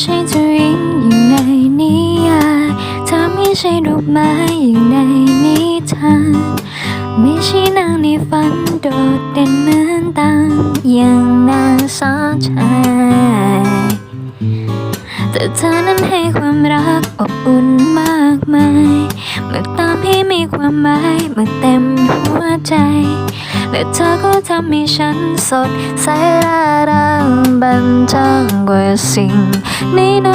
ใช่เจ้าหญิงอย่างในนิยายเธอไม่ใช่ดอกไม้อย่างในนิทานไม่ใช่นางในฝันโดดเด่นเหมือนตางอย่างนางสาวไทยแต่เธอนั้นให้ความรักอบอุ่นมากมายเมื่อตามที่มีความหมายเมื่อเต็มหัวใจ และเธอก็ทำให้ฉันสดใสร่าเริงบันเทิงกว่าสิ่งไหน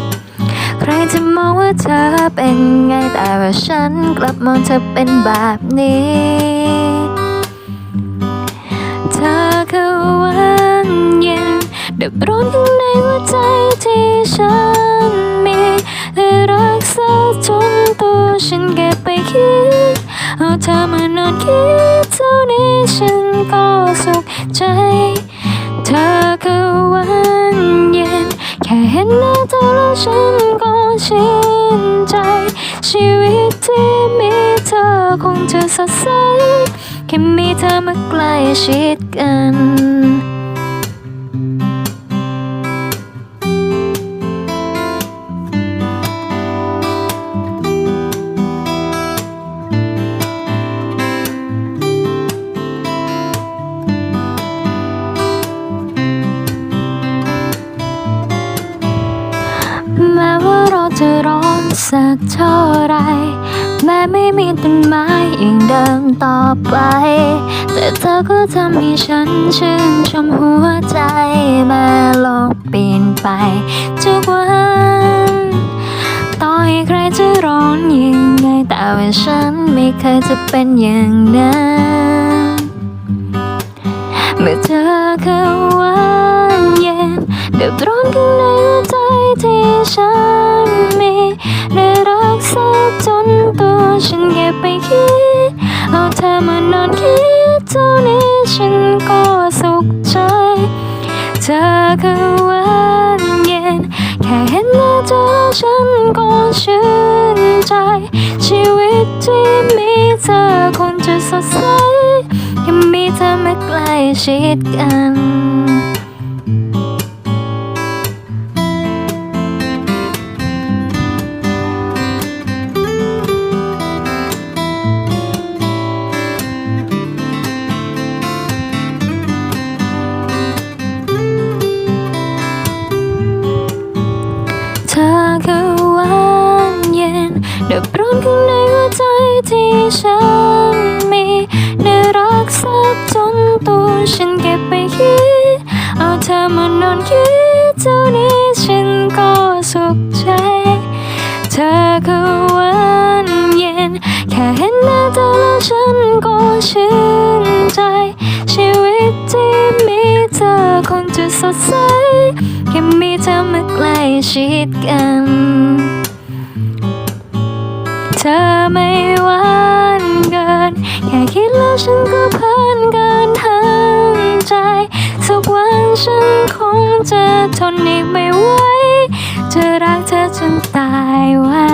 ๆใครจะมองว่าเธอเป็นไงแต่ว่าฉันกลับมองเธอเป็นแบบนี้ เธอคือวันเย็นดับร้อนข้างในหัวใจที่ฉันมีและรักษาจนตัวฉันเก็บไปคิดเอาเธอมานอนคิด ฉันก็สุขใจ เธอคือวันเย็น แค่เห็นหน้าเธอแล้วฉันก็ชื่นใจ ชีวิตที่มีเธอคงจะสดใสแค่มีเธอมาใกล้ชิดกัน เราจะร้อนสักเท่าไร แม้ไม่มีต้นไม้ยังเดินต่อไป แต่เธอก็ทำให้ฉันชื่นชมหัวใจแม้โลกเปลี่ยนไป ทุกวันต่อให้ใครจะร้อนยังไงแต่ว่าฉันไม่เคยจะเป็นอย่างนั้น เมื่อเธอคือวันเย็นเดือดร้อนข้างในหัวใจที่ฉัน เธอมานอนคิดเท่านี้ฉันก็สุขใจ เธอคือวันเย็น แค่เห็นหน้าเธอฉันก็ชื่นใจ ชีวิตที่มีเธอคงจะสดใสยังมีเธอมาใกล้ชิดกัน ฉันมีได้รักษาจนตัวฉันเก็บไปคิด เอาเธอมานอนคิดเท่านี้ฉันก็สุขใจ เธอคือวันเย็น แค่เห็นหน้าเธอแล้วฉันก็ชื่นใจ ชีวิตที่มีเธอคงจะสดใสแค่มีเธอมาใกล้ชิดกัน เธอไม่ว่า แค่คิดแล้วฉันก็เพลินเกินทั้งใจ สักวันฉันคงจะทนอีกไม่ไหวจะรักเธอจนตายไว้